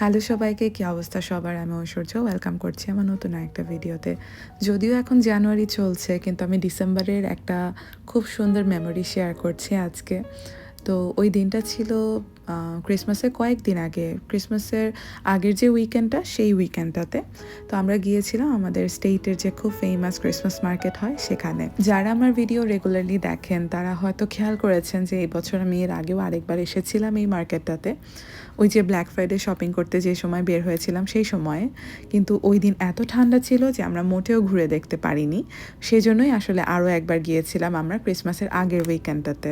Hello সবাইকে, কি অবস্থা সবার? আমি ঐশ্বর্য ওয়েলকাম করছি আমার নতুন একটা ভিডিওতে যদিও এখন জানুয়ারি চলছে, কিন্তু আমি ডিসেম্বরের একটা খুব সুন্দর মেমোরি শেয়ার করছি আজকে। তো ওই দিনটা ছিল ক্রিসমাসের কয়েকদিন আগে ক্রিসমাসের আগের যে উইকেন্ডটা সেই উইকেন্ডটাতে তো আমরা গিয়েছিলাম আমাদের স্টেটের যে খুব ফেমাস ক্রিসমাস মার্কেট হয় সেখানে। যারা আমার ভিডিও রেগুলারলি দেখেন, তারা হয়তো খেয়াল করেছেন যে এই বছর আমি এর আগেও আরেকবার এসেছিলাম এই মার্কেটটাতে ওই যে ব্ল্যাক ফ্রাইডে শপিং করতে যে সময় বের হয়েছিলাম সেই সময়ে। কিন্তু ওই দিন এত ঠান্ডা ছিল যে আমরা মোটেও ঘুরে দেখতে পারিনি। সেজন্যই আসলে আরও একবার গিয়েছিলাম আমরা ক্রিসমাসের আগের উইকেন্ডটাতে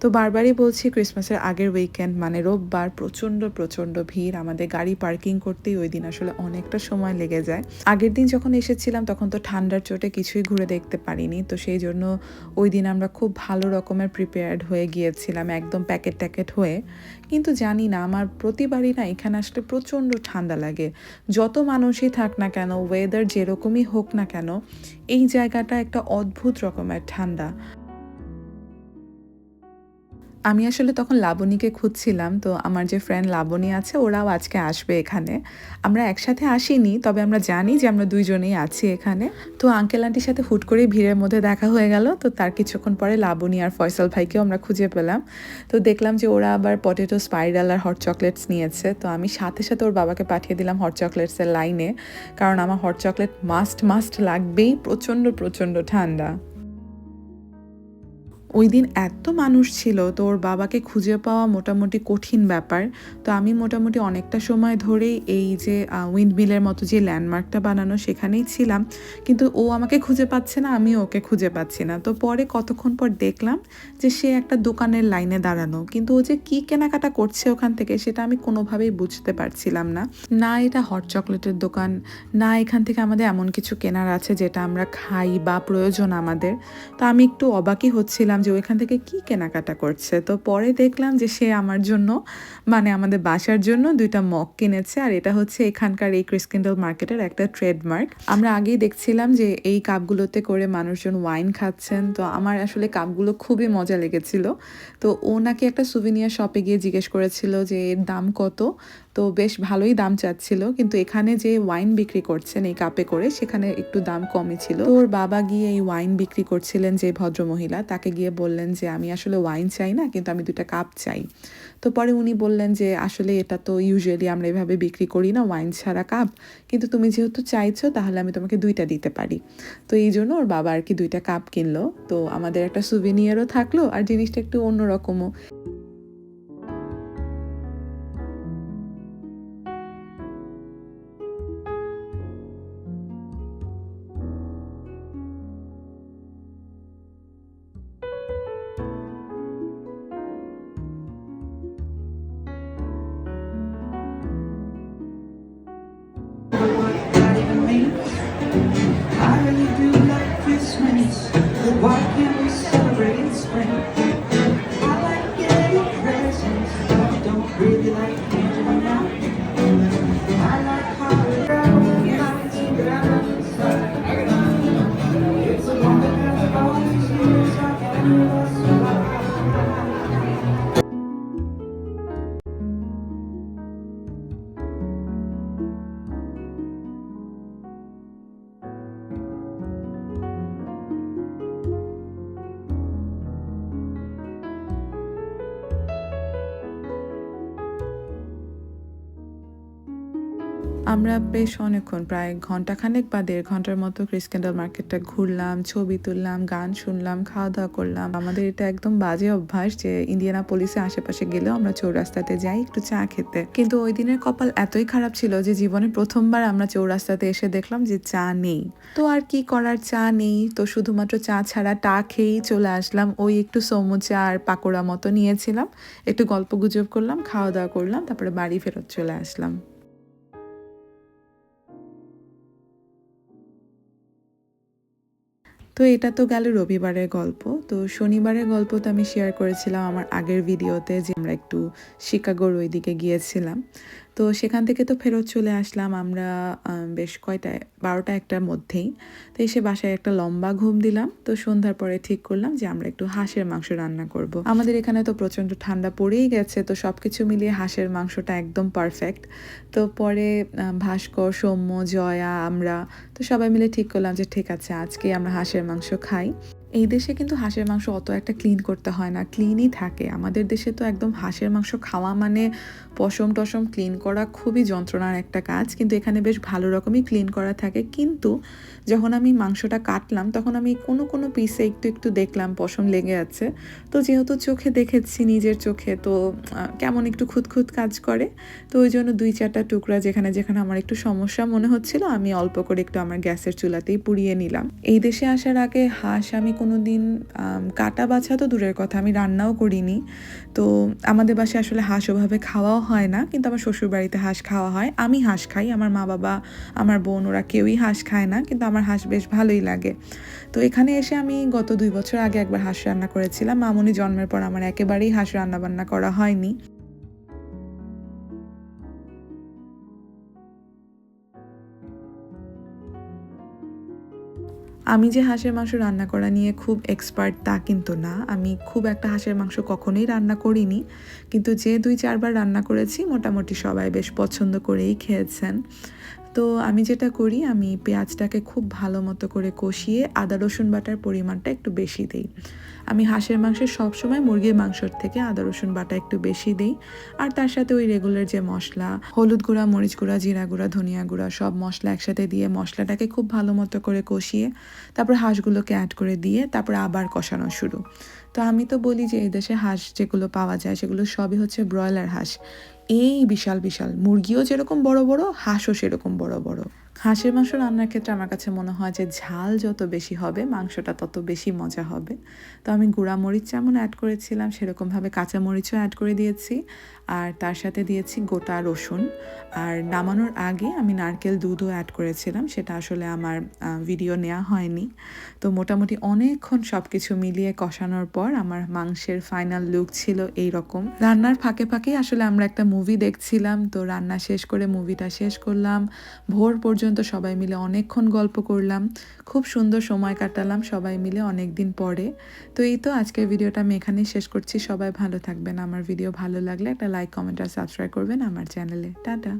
তো বারবারই বলছি ক্রিসমাসের আগের উইকেন্ড মানে রোববার প্রচণ্ড প্রচণ্ড ভিড়। আমাদের গাড়ি পার্কিং করতেই ওই দিন আসলে অনেকটা সময় লেগে যায়। আগের দিন যখন এসেছিলাম তখন তো ঠান্ডার চোটে কিছুই ঘুরে দেখতে পারিনি। তো সেই জন্য ওই দিন আমরা খুব ভালো রকমের প্রিপেয়ার্ড হয়ে গিয়েছিলাম, একদম প্যাকেট ট্যাকেট হয়ে। কিন্তু জানি না, আমার প্রতিবারই না এখানে আসলে প্রচণ্ড ঠান্ডা লাগে। যত মানুষই থাক না কেন ওয়েদার যেরকমই হোক না কেন, এই জায়গাটা একটা অদ্ভুত রকমের ঠান্ডা। আমি আসলে তখন লাবণীকে খুঁজছিলাম, তো আমার যে ফ্রেন্ড লাবণী আছে ওরাও আজকে আসবে এখানে। আমরা একসাথে আসিনি, তবে আমরা জানি যে আমরা দুইজনেই আছি এখানে। তো আঙ্কেল আন্টির সাথে হুট করেই ভিড়ের মধ্যে দেখা হয়ে গেল, তো তার কিছুক্ষণ পরে লাবণী আর ফয়সাল ভাইকেও আমরা খুঁজে পেলাম। তো দেখলাম যে ওরা আবার পটেটো স্পাইরাল আর হট চকলেটস নিয়েছে, তো আমি সাথে সাথে ওর বাবাকে পাঠিয়ে দিলাম হট চকলেটসের লাইনে কারণ আমার হট চকলেট মাস্ট মাস্ট লাগবেই, প্রচণ্ড প্রচণ্ড ঠান্ডা। ওই দিন এত মানুষ ছিল, তো ওর বাবাকে খুঁজে পাওয়া মোটামুটি কঠিন ব্যাপার। তো আমি মোটামুটি অনেকটা সময় ধরেই এই যে উইন্ডমিলের মতো যে ল্যান্ডমার্কটা বানানো সেখানেই ছিলাম। কিন্তু ও আমাকে খুঁজে পাচ্ছে না আমি ওকে খুঁজে পাচ্ছি না। তো পরে কতক্ষণ পর দেখলাম যে সে একটা দোকানের লাইনে দাঁড়ানো। কিন্তু ও যে কি কেনাকাটা করছে ওখান থেকে সেটা আমি কোনোভাবেই বুঝতে পারছিলাম না। না এটা হট চকলেটের দোকান, না এখান থেকে আমাদের এমন কিছু কেনার আছে যেটা আমরা খাই বা প্রয়োজন আমাদের। তো আমি একটু অবাকই হচ্ছিলাম যে ওইখান থেকে কি কেনাকাটা করছে? তো পরে দেখলাম যে সে আমার জন্য মানে আমাদের বাসার জন্য দুইটা মগ কিনেছে। আর এটা হচ্ছে এখানকার এই ক্রিসকেন্ডল মার্কেটের একটা ট্রেডমার্ক আমরা আগেই দেখছিলাম যে এই কাপগুলোতে করে মানুষজন ওয়াইন খাচ্ছেন। তো আমার আসলে কাপগুলো খুবই মজা লেগেছিল। তো ও নাকি একটা সুভিনিয়ার শপে গিয়ে জিজ্ঞেস করেছিল যে এর দাম কত? তো বেশ ভালোই দাম চাচ্ছিল। কিন্তু এখানে যে ওয়াইন বিক্রি করছেন এই কাপে করে, সেখানে একটু দাম কমই ছিল। তো ওর বাবা গিয়ে এই ওয়াইন বিক্রি করছিলেন যে ভদ্রমহিলা। তাকে গিয়ে বললেন যে, আমি আসলে ওয়াইন চাই না, কিন্তু আমি দুটা কাপ চাই। তো পরে উনি বললেন যে, আসলে এটা তো ইউজুয়ালি আমরা এভাবে বিক্রি করি না, ওয়াইন ছাড়া কাপ। কিন্তু তুমি যেহেতু চাইছো, তাহলে আমি তোমাকে দুইটা দিতে পারি। তো এই জন্য ওর বাবা আর কি দুইটা কাপ কিনলো। তো আমাদের একটা সুভিনিয়ারও থাকল, আর জিনিসটা একটু অন্যরকমও। আমরা বেশ অনেকক্ষণ, প্রায় ঘন্টাখানেক বা দেড় ঘণ্টার মতো ক্রিসকেন্ডাল মার্কেটটা ঘুরলাম, ছবি তুললাম, গান শুনলাম খাওয়া দাওয়া করলাম। আমাদের এটা একদম বাজে অভ্যাস যে ইন্ডিয়ানা পুলিশে আশেপাশে গেলেও আমরা চৌরাস্তাতে যাই একটু চা খেতে। কিন্তু ওই দিনের কপাল এতই খারাপ ছিল যে জীবনে প্রথমবার আমরা চৌরাস্তাতে এসে দেখলাম যে চা নেই। তো আর কি করার? চা নেই। তো শুধুমাত্র চা ছাড়া টা খেয়েই চলে আসলাম। ওই একটু সমুচা আর পাকোড়া মতো নিয়েছিলাম। একটু গল্প গুজব করলাম খাওয়া দাওয়া করলাম, তারপরে বাড়ি ফেরত চলে আসলাম। তো এটা তো গেল রবিবারের গল্প। তো শনিবারের গল্প তো আমি শেয়ার করেছিলাম আমার আগের ভিডিওতে যে আমরা একটু শিকাগোর ওইদিকে গিয়েছিলাম। তো সেখান থেকে তো ফেরত চলে আসলাম আমরা বেশ কয়টায় বারোটা একটার মধ্যেই। তো এসে বাসায় একটা লম্বা ঘুম দিলাম। তো সন্ধ্যার পরে ঠিক করলাম যে আমরা একটু হাঁসের মাংস রান্না করব। আমাদের এখানে তো প্রচণ্ড ঠান্ডা পড়েই গেছে, তো সব কিছু মিলিয়ে হাঁসের মাংসটা একদম পারফেক্ট তো পরে ভাস্কর, সৌম্য, জয়া, আমরা তো সবাই মিলে ঠিক করলাম যে ঠিক আছে আজকে আমরা হাঁসের মাংস খাই। এই দেশে কিন্তু হাঁসের মাংস অত একটা ক্লিন করতে হয় না ক্লিনই থাকে। আমাদের দেশে তো একদম হাঁসের মাংস খাওয়া মানে পশম টসম ক্লিন করা খুবই যন্ত্রণার একটা কাজ, কিন্তু এখানে বেশ ভালো রকমই ক্লিন করা থাকে। কিন্তু যখন আমি মাংসটা কাটলাম, তখন আমি কোনো কোনো পিসে একটু একটু দেখলাম পশম লেগে আছে। তো যেহেতু চোখে দেখেছি, নিজের চোখে, তো কেমন একটু খুঁতখুত কাজ করে। তো ওই জন্য দুই চারটা টুকরা যেখানে যেখানে আমার একটু সমস্যা মনে হচ্ছিল, আমি অল্প করে একটু আমার গ্যাসের চুলাতেই পুড়িয়ে নিলাম। এই দেশে আসার আগে হাঁস আমি কোনো দিন কাটা বাছা তো দূরের কথা, আমি রান্নাও করিনি। তো আমাদের বাসায় আসলে হাঁস ওভাবে খাওয়াও হয় না, কিন্তু আমার শ্বশুর বাড়িতে হাঁস খাওয়া হয়। আমি হাঁস খাই, আমার মা বাবা, আমার বোন, ওরা কেউই হাঁস খায় না, কিন্তু আমার হাঁস বেশ ভালোই লাগে। তো এখানে এসে আমি গত দুই বছর আগে একবার হাঁস রান্না করেছিলাম। মামুনি জন্মের পর আমার একেবারেই হাঁস রান্না বান্না করা হয়নি। আমি যে হাঁসের মাংস রান্না করা নিয়ে খুব এক্সপার্ট তা কিন্তু না। আমি খুব একটা হাঁসের মাংস কখনোই রান্না করিনি। কিন্তু যে দুই, চারবার রান্না করেছি, মোটামুটি সবাই বেশ পছন্দ করেই খেয়েছেন। তো আমি যেটা করি, আমি পেঁয়াজটাকে খুব ভালো মতো করে কষিয়ে আদা, রসুন বাটার পরিমাণটা একটু বেশি দিই। আমি হাঁসের মাংসে সবসময় মুরগির মাংসর থেকে আদা, রসুন বাটা একটু বেশি দিই। আর তার সাথে ওই রেগুলার যে মশলা, হলুদ গুঁড়া, মরিচ গুঁড়া, জিরা গুঁড়া, ধনিয়া গুঁড়া, সব মশলা একসাথে দিয়ে মশলাটাকে খুব ভালো মতো করে কষিয়ে, তারপর হাঁসগুলোকে অ্যাড করে দিয়ে তারপর আবার কষানো শুরু। তো আমি তো বলি যে এই দেশে হাঁস যেগুলো পাওয়া যায়, সেগুলো সবই হচ্ছে ব্রয়লার হাঁস। এই বিশাল বিশাল। মুরগিও যেরকম বড় বড়, হাঁসও সেরকম বড় বড়। হাঁসের মাংস রান্নার ক্ষেত্রে আমার কাছে মনে হয় যে ঝাল যত বেশি হবে, মাংসটা তত বেশি মজা হবে। তো আমি গুঁড়া মরিচ যেমন অ্যাড করেছিলাম, সেরকমভাবে কাঁচা মরিচও অ্যাড করে দিয়েছি। আর তার সাথে দিয়েছি গোটা রসুন। আর নামানোর আগে আমি নারকেল দুধও অ্যাড করেছিলাম, সেটা আসলে আমার ভিডিও নেওয়া হয়নি। তো মোটামুটি অনেকক্ষণ সব কিছু মিলিয়ে কষানোর পর আমার মাংসের ফাইনাল লুক ছিল এই রকম রান্নার ফাঁকে ফাঁকেই আসলে আমরা একটা মুভি দেখছিলাম, তো রান্না শেষ করে মুভিটা শেষ করলাম। ভোর পর্যন্ত সবাই মিলে অনেকক্ষণ গল্প করলাম। খুব সুন্দর সময় কাটালাম সবাই মিলে অনেক দিন পরে। তো এই তো আজকের ভিডিওটা আমি এখানেই শেষ করছি। সবাই ভালো থাকবেন। আমার ভিডিও ভালো লাগলে একটা লাইক কমেন্ট আর সাবস্ক্রাইব করবেন আমার চ্যানেলে। টাটা।